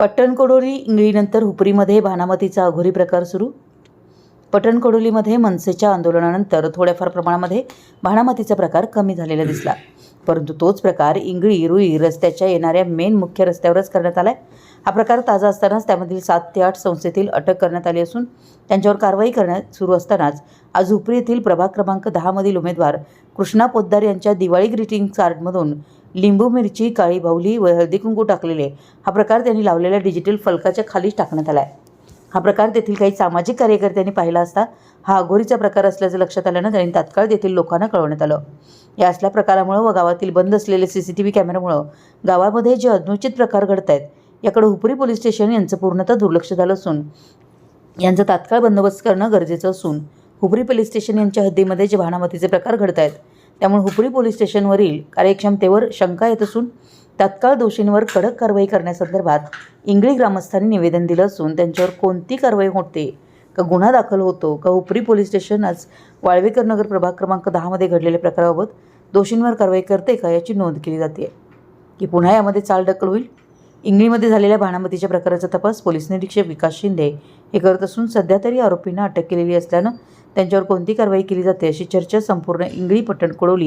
पट्टणकोडोली इंगळीनंतर हुपरीमध्ये भानामतीचा अघोरी प्रकार सुरू. पटणकोडोलीमध्ये मनसेच्या आंदोलनानंतर थोड्याफार प्रमाणामध्ये भानामतीचा प्रकार कमी झालेला दिसला. परंतु तोच प्रकार इंगळी रुई रस्त्याच्या येणाऱ्या मेन मुख्य रस्त्यावरच करण्यात आलाय. हा प्रकार ताजा असतानाच त्यामधील सात ते आठ संस्थेतील अटक करण्यात आली असून त्यांच्यावर कारवाई करण्यात सुरू असतानाच आज हुपरी येथील प्रभाग क्रमांक दहामधील उमेदवार कृष्णा पोद्दार यांच्या दिवाळी ग्रीटिंग कार्डमधून लिंबू मिरची काळी बाहुली व हळदी कुंकू टाकलेले. हा प्रकार त्यांनी लावलेल्या डिजिटल फलकाच्या खालीच टाकण्यात आला आहे हा प्रकार तेथील काही सामाजिक कार्यकर्त्यांनी पाहिला असता हा अघोरीचा प्रकार असल्याचं लक्षात आल्यानं त्यांनी तात्काळ तेथील लोकांना कळवण्यात आलं. या असल्या प्रकारामुळं व गावातील बंद असलेले सी सी टी व्ही कॅमेऱ्यामुळं गावामध्ये जे अनुचित प्रकार घडत आहेत याकडे हुपरी पोलीस स्टेशन यांचं पूर्णतः दुर्लक्ष झालं असून यांचा तात्काळ बंदोबस्त करणं गरजेचं असून हुपरी पोलीस स्टेशन यांच्या हद्दीमध्ये जे भानामतीचे प्रकार घडत आहेत त्यामुळे हुपरी पोलीस स्टेशनवरील कार्यक्षमतेवर शंका येत असून तात्काळ दोषींवर कडक कारवाई करण्यासंदर्भात इंगळी ग्रामस्थांनी निवेदन दिलं असून त्यांच्यावर कोणती कारवाई होते? का गुन्हा दाखल होतो? का हुपरी पोलीस स्टेशन आज वाळवेकर नगर प्रभाग क्रमांक दहामध्ये घडलेल्या प्रकाराबाबत दोषींवर कारवाई करते का याची नोंद केली जाते. की पुन्हा यामध्ये चालढकल होईल? इंगळीमध्ये झालेल्या भाणामतीच्या प्रकाराचा तपास पोलीस निरीक्षक विकास शिंदे हे करत असून सध्या तरी आरोपींना अटक केलेली असल्यानं त्यांच्यावर कोणती कारवाई केली जाते अशी चर्चा संपूर्ण इंगळी पट्टणकोडोली